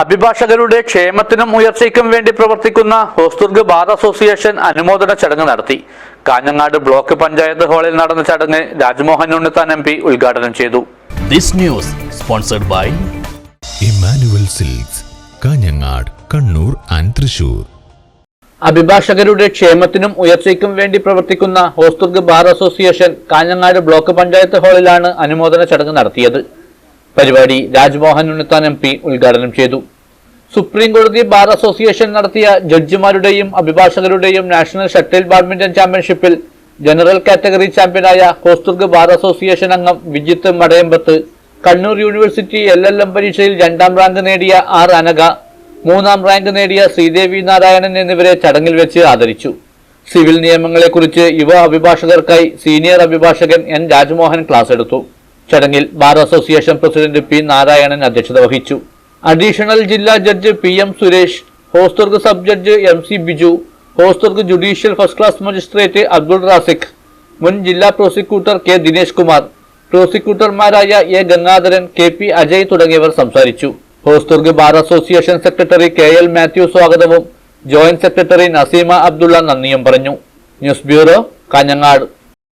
അഭിഭാഷകരുടെ ക്ഷേമത്തിനും ഉയർച്ചയ്ക്കും വേണ്ടി പ്രവർത്തിക്കുന്ന ഹോസ്ദുർഗ് ബാർ അസോസിയേഷൻ അനുമോദന ചടങ്ങ് നടത്തി. കാഞ്ഞങ്ങാട് ബ്ലോക്ക് പഞ്ചായത്ത് ഹാളിൽ നടന്ന ചടങ്ങ് രാജ്മോഹൻ ഉണ്ണിത്താൻ എം പി ഉദ്ഘാടനം ചെയ്തു. This news sponsored by Emmanuel Silks Kanhangad Kannur and Thrissur. അഭിഭാഷകരുടെ ക്ഷേമത്തിനും ഉയർച്ചയ്ക്കും വേണ്ടി പ്രവർത്തിക്കുന്ന Hosdurg bar association Kanhangad block panchayat ഹാളിലാണ് അനുമോദന ചടങ്ങ് നടത്തിയത്. പരിപാടി രാജ്മോഹൻ ഉണ്ണിത്താൻ എം പി ഉദ്ഘാടനം ചെയ്തു. സുപ്രീം കോടതി ബാർ അസോസിയേഷൻ നടത്തിയ ജഡ്ജിമാരുടെയും അഭിഭാഷകരുടെയും നാഷണൽ ഷട്ടിൽ ബാഡ്മിന്റൺ ചാമ്പ്യൻഷിപ്പിൽ ജനറൽ കാറ്റഗറി ചാമ്പ്യനായ കോസ്തുർഗ് ബാർ അസോസിയേഷൻ അംഗം Vijith Madayambath Kannur university L L M പരീക്ഷയിൽ രണ്ടാം റാങ്ക് നേടിയ ആർ അനഘ മൂന്നാം റാങ്ക് നേടിയ ശ്രീദേവി നാരായണൻ എന്നിവരെ ചടങ്ങിൽ വെച്ച് ആദരിച്ചു. സിവിൽ നിയമങ്ങളെക്കുറിച്ച് യുവ അഭിഭാഷകർക്കായി സീനിയർ അഭിഭാഷകൻ എൻ രാജ്മോഹൻ ക്ലാസ് എടുത്തു. ചടങ്ങിൽ bar association president P Narayanan അധ്യക്ഷത വഹിച്ചു. അഡീഷണൽ ജില്ലാ judge P M Suresh Hosdurg sub judge M C Biju Hosdurg judicial first class magistrate Abdul Raziq മുൻ ജില്ലാ prosecutor K Dinesh Kumar പ്രോസിക്യൂട്ടർമാരായ A Gangadharan K P Ajay തുടങ്ങിയവർ സംസാരിച്ചു. Hosdurg bar association secretary K L Mathew സ്വാഗതവും joint secretary Naseema Abdulla നന്ദിയും പറഞ്ഞു. News bureau Kanhangad.